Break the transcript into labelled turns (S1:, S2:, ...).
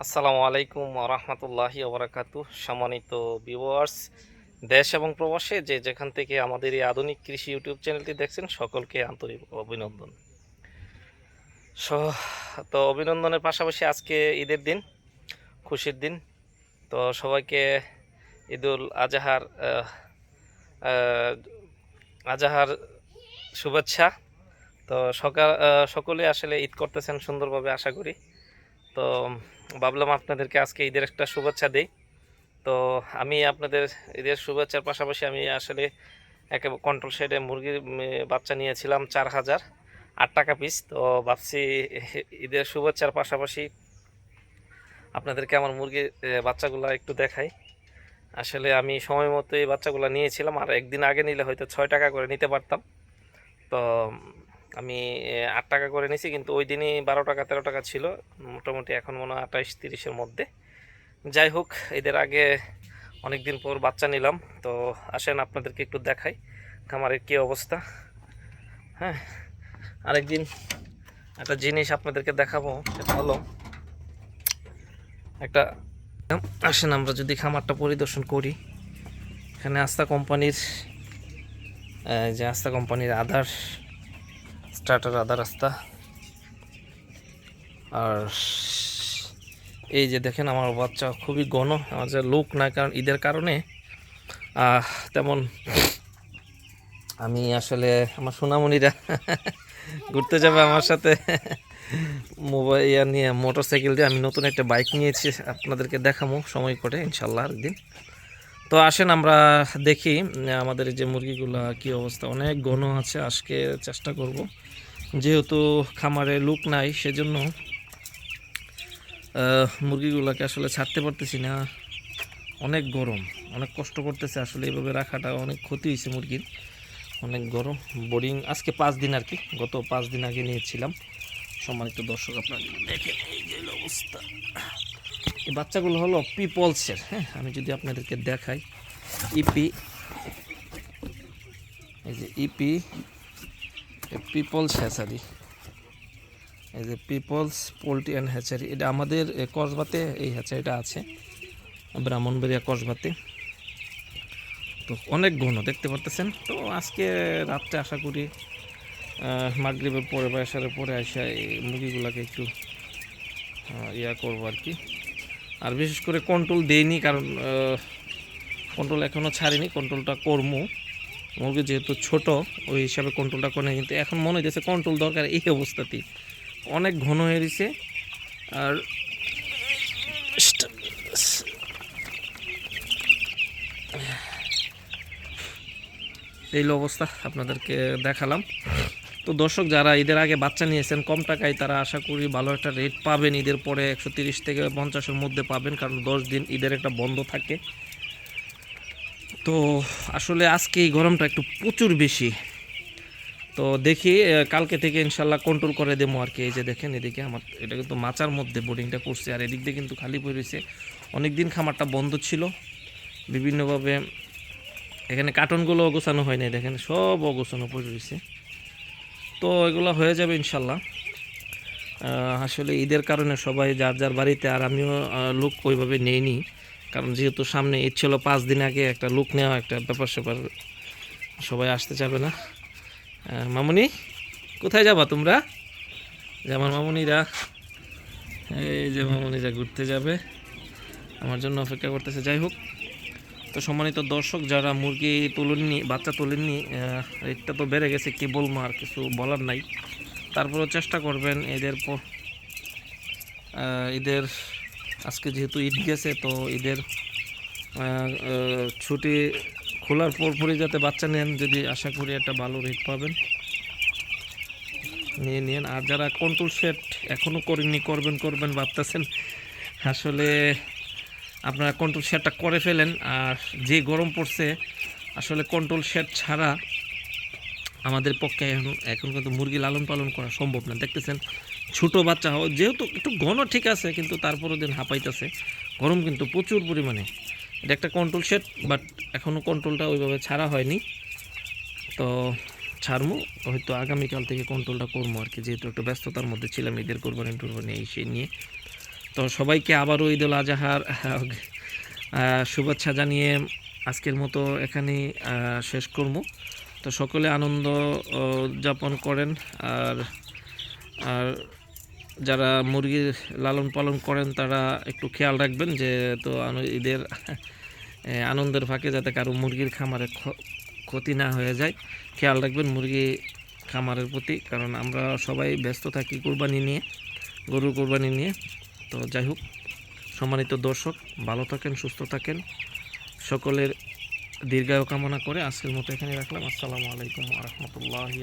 S1: আসসালামু আলাইকুম রহমতুল্লাহি ওবরাকাতু সম্মানিত ভিউয়ার্স দেশ এবং প্রবাসে যে যেখান থেকে আমাদের এই আধুনিক কৃষি ইউটিউব চ্যানেলটি দেখছেন, সকলকে আন্তরিক অভিনন্দন। তো অভিনন্দনের পাশাপাশি আজকে ঈদের দিন, খুশির দিন। তো সবাইকে ঈদুল আজহার আজহার শুভেচ্ছা। তো সকাল সকলে আসলে ঈদ করতেছেন সুন্দরভাবে, আশা করি। তো ভাবলাম আপনাদেরকে আজকে ঈদের একটা শুভেচ্ছা দিই। তো আমি আপনাদের ঈদের শুভেচ্ছার পাশাপাশি আমি আসলে একে কন্ট্রোল শেডে মুরগির বাচ্চা নিয়েছিলাম চার হাজার আট টাকা পিস তো ভাবছি ঈদের শুভেচ্ছার পাশাপাশি আপনাদেরকে আমার মুরগির বাচ্চাগুলো একটু দেখাই। আসলে আমি সময় মতো এই বাচ্চাগুলো নিয়েছিলাম আর একদিন আগে নিলে হয়তো ছয় টাকা করে নিতে পারতাম। তো আমি আট টাকা করে নিছি, কিন্তু ওই দিনই বারো টাকা, তেরো টাকা ছিল, মোটামুটি এখন মনে হয় আঠাইশ, তিরিশের মধ্যে। যাই হোক, এদের আগে অনেক দিন পর বাচ্চা নিলাম, তো আসেন আপনাদেরকে একটু দেখাই খামারের কী অবস্থা। হ্যাঁ আরেকদিন একটা জিনিস আপনাদেরকে দেখাবো, সেটা হলো একটা, আসেন আমরা যদি খামারটা পরিদর্শন করি। এখানে আস্থা কোম্পানির যে আস্থা কোম্পানির আধার স্টার্টার আদা রাস্তা। আর এই যে দেখেন আমার বাচ্চা খুবই ঘন, আমার যে লোক না, কারণ ঈদের কারণে তেমন আমি আসলে আমার সোনামণিরা ঘুরতে যাবে আমার সাথে। মোবাইল ইয়া নিয়ে মোটর সাইকেল দিয়ে আমি নতুন একটা বাইক নিয়েছি, আপনাদেরকে দেখাবো সময় করে, ইনশাল্লাহ একদিন তো আসেন, আমরা দেখি আমাদের যে মুরগিগুলা কি অবস্থা। অনেক ঘন আছে, আজকে চেষ্টা করব। যেহেতু খামারে লুক নাই, সেজন্য মুরগিগুলোকে আসলে ছাড়তে পারতেছি না। অনেক গরম, অনেক কষ্ট করতেছে আসলে এইভাবে রাখাটা অনেক ক্ষতি হয়েছে মুরগির। অনেক গরম বোরিং আজকে পাঁচ দিন আর কি, গত পাঁচ দিন আগে নিয়েছিলাম। সম্মানিত দর্শক আপনারা দেখেন, এই যে অবস্থা। এই বাচ্চাগুলো হলো পিপলসের হ্যাঁ? আমি যদি আপনাদেরকে দেখাই ইপি এই যে ইপি পিপলস হ্যাচারি, এই যে পিপলস পোলট্রি অ্যান্ড হ্যাচারি, এটা আমাদের কসবাতে, এই হ্যাচারিটা আছে, ব্রাহ্মণবাড়িয়া কসবাতে। তো অনেক ঘন, দেখতে পারতেছেন? তো আজকে রাত্রে আশা করি মাগরীবের পরে বা এসারের পরে আসা এই মুরগিগুলোকে একটু ইয়া করব আর কি। আর বিশেষ করে কন্ট্রোল দেইনি কারণ কন্ট্রোল এখনও ছাড়িনি কন্ট্রোলটা করব মুরগি যেহেতু ছোট, ওই হিসাবে কন্ট্রোলটা করে কিন্তু এখন মনে হইতেছে কন্ট্রোল দরকার এই অবস্থাতেই। অনেক ঘন হয়ে গেছে, আর এই অবস্থা আপনাদেরকে দেখালাম। তো দর্শক, যারা ঈদের আগে বাচ্চা নিয়েছেন, কম টাকায় তারা আশা করি ভালো একটা রেট পাবেন। ঈদের পরে একশো থেকে পঞ্চাশের মধ্যে পাবেন, কারণ দশ দিন ঈদের একটা বন্ধ থাকে। তো আসলে আজকে এই গরমটা একটু প্রচুর বেশি। তো দেখি কালকে থেকে ইনশাল্লাহ কন্ট্রোল করে দেবো আর কি। এই যে দেখেন, এদিকে আমার, এটা কিন্তু মাচার মধ্যে বোর্ডিংটা করছে, আর এদিক দিয়ে কিন্তু খালি পড়ে রয়েছে। অনেক দিন খামারটা বন্ধ ছিল। বিভিন্নভাবে এখানে কার্টনগুলো অগোছানো হয় নাই, দেখেন, সব অগোছানো পড়ে রয়েছে। তো এগুলো হয়ে যাবে ইনশাল্লাহ। আসলে ঈদের কারণে সবাই যার যার বাড়িতে, আর আমিও লুক ওইভাবে নেইনি। কারণ যেহেতু সামনে ঈদ ছিল, পাঁচ দিন আগে একটা লুক নেওয়া একটা ব্যাপার স্যাপার সবাই আসতে চাবে না। মামুনি, কোথায় যাবা তোমরা? যে আমার মামুনিরা, এই যে মামুনিরা ঘুরতে যাবে। আমার জন্য অপেক্ষা করতেছে। যাই হোক তো সম্মানিত দর্শক, যারা মুরগি তোলেননি, বাচ্চা তোলেননি রেটটা তো বেড়ে গেছে, কি বলব আর কিছু বলার নাই। তারপরেও চেষ্টা করবেন এদের ঈদের আজকে যেহেতু ঈদ গেছে, তো ঈদের ছুটি খোলার পরপরই যাতে বাচ্চা নেন, যদি আশা করি একটা ভালো রেট পাবেন। নিয়ে নিন। আর যারা কন্ট্রোল সেট এখনও করেননি, করবেন করবেন, ভাবতেছেন, আসলে আপনারা কন্ট্রোল শেডটা করে ফেলেন, আর যে গরম পড়ছে, আসলে কন্ট্রোল শেড ছাড়া আমাদের পক্ষে এখন এখন কিন্তু মুরগি লালন পালন করা সম্ভব না। দেখতেছেন, ছোট বাচ্চা যেহেতু একটু ঘন ঠিক আছে, কিন্তু তারপরও দিন হাঁপাইতেছে। গরম কিন্তু প্রচুর পরিমাণে। এটা একটা কন্ট্রোল শেড বাট এখনও কন্ট্রোলটা ওইভাবে ছাড়া হয়নি। তো ছাড়মু, হয়তো আগামীকাল থেকে কন্ট্রোলটা করব আর কি, যেহেতু একটু ব্যস্ততার মধ্যে ছিলাম, ঈদের কোরবানি টোরবানি, এই সেই নিয়ে। তো সবাইকে আবারও ঈদ উল আজহার শুভেচ্ছা জানিয়ে আজকের মতো এখানে শেষ করব। তো সকলে আনন্দ উদযাপন করেন আর আর যারা মুরগির লালন পালন করেন তারা একটু খেয়াল রাখবেন যে তো ঈদের আনন্দের ফাঁকে যাতে কারও মুরগির খামারে ক্ষতি না হয়ে যায়। খেয়াল রাখবেন মুরগি খামারের প্রতি, কারণ আমরা সবাই ব্যস্ত থাকি কোরবানি নিয়ে, গরুর কোরবানি নিয়ে। তো যাই হোক, সম্মানিত দর্শক, ভালো থাকেন, সুস্থ থাকেন। সকলের দীর্ঘায়ু কামনা করে আজকের মতো এখানে রাখলাম। আসসালামু আলাইকুম রহমতুল্লাহি